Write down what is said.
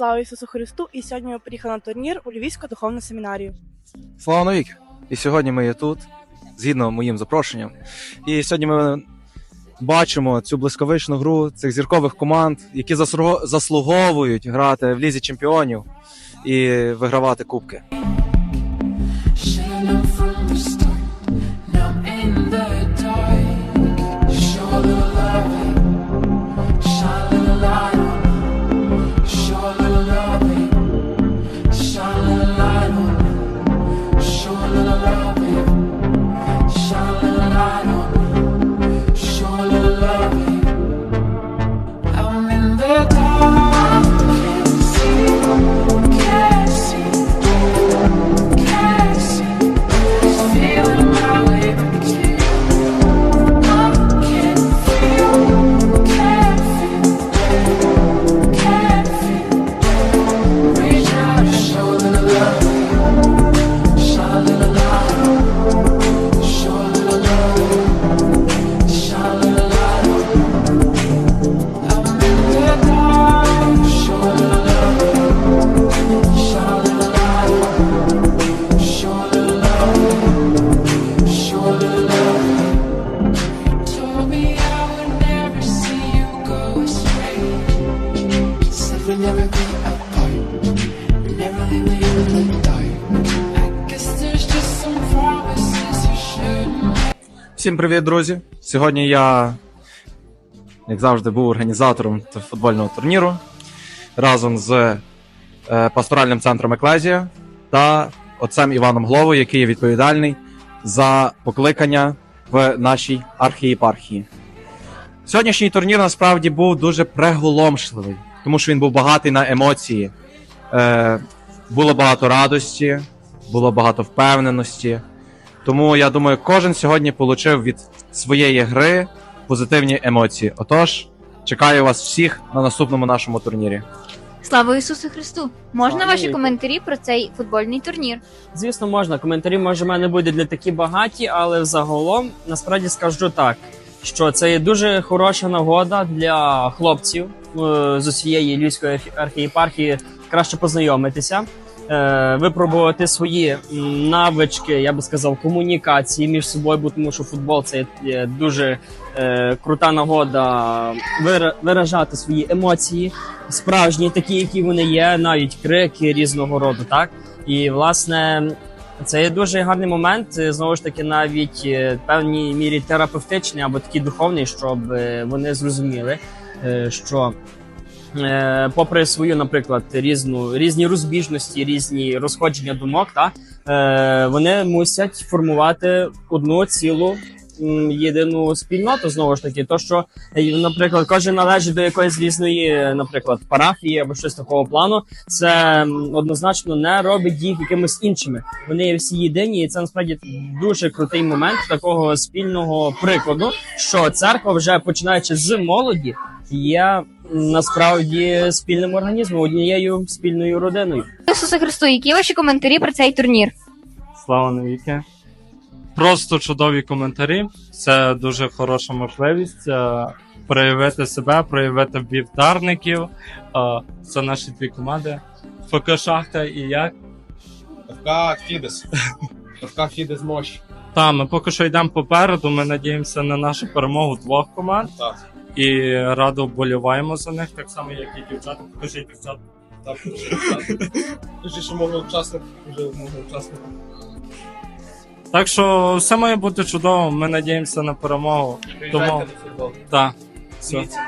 Слава Ісусу Христу! І сьогодні ми приїхали на турнір у Львівську духовну семінарію. Слава навіки! І сьогодні ми є тут, згідно моїм запрошенням. І сьогодні ми бачимо цю блискавичну гру цих зіркових команд, які заслуговують грати в лізі чемпіонів і вигравати кубки. Всім привіт, друзі! Сьогодні я, як завжди, був організатором футбольного турніру разом з е, пасторальним центром Еклезія та отцем Іваном Гловою, який є відповідальний за покликання в нашій архієпархії. Сьогоднішній турнір насправді був дуже приголомшливий, тому що він був багатий на емоції. Е, було багато радості, було багато впевненості. Тому я думаю, кожен сьогодні отримав від своєї гри позитивні емоції. Отож, чекаю вас всіх на наступному нашому турнірі. Слава Ісусу Христу! Можна Слава ваші навіки. коментарі про цей футбольний турнір? Звісно, можна. Коментарі може в мене будуть не такі багаті, але загалом насправді скажу так, що це є дуже хороша нагода для хлопців е, з усієї львівської архієпархії краще познайомитися, випробувати свої навички, я би сказав, комунікації між собою, бо тому що футбол це є дуже е, крута нагода вира- виражати свої емоції, справжні, такі, які вони є, навіть крики різного роду, так. І власне це є дуже гарний момент. е, Знову ж таки, навіть е, в певній мірі терапевтичний або такий духовний, щоб е, вони зрозуміли, е, що. Е, Попри свою, наприклад, різну різні розбіжності, різні розходження думок, та е, вони мусять формувати одну цілу єдину спільноту. Знову ж таки, то що е, наприклад, кожен належить до якоїсь різної, наприклад, парафії або щось такого плану, це однозначно не робить їх якимись іншими. Вони всі єдині, і це насправді дуже крутий момент такого спільного прикладу, що церква вже починаючи з молоді, є насправді спільним організмом, однією спільною родиною. Ісусу Христу, які ваші коментарі про цей турнір? Слава навіки. Просто чудові коментарі. Це дуже хороша можливість е, проявити себе, проявити вівдарників. Е, Це наші дві команди. ФК Шахта і як. ФК Фідес. ФК Фідес Мощ. Та, ми поки що йдемо попереду. Ми надіємося на нашу перемогу двох команд Так. І радо вболіваємо за них, так само, як і дівчата. Покажіть дівчат. Так, Дуже що можна учасник, вже мого учасник. Так що все має бути чудово. Ми надіємося на перемогу. Тому на футбол. так. Все. Дивіться.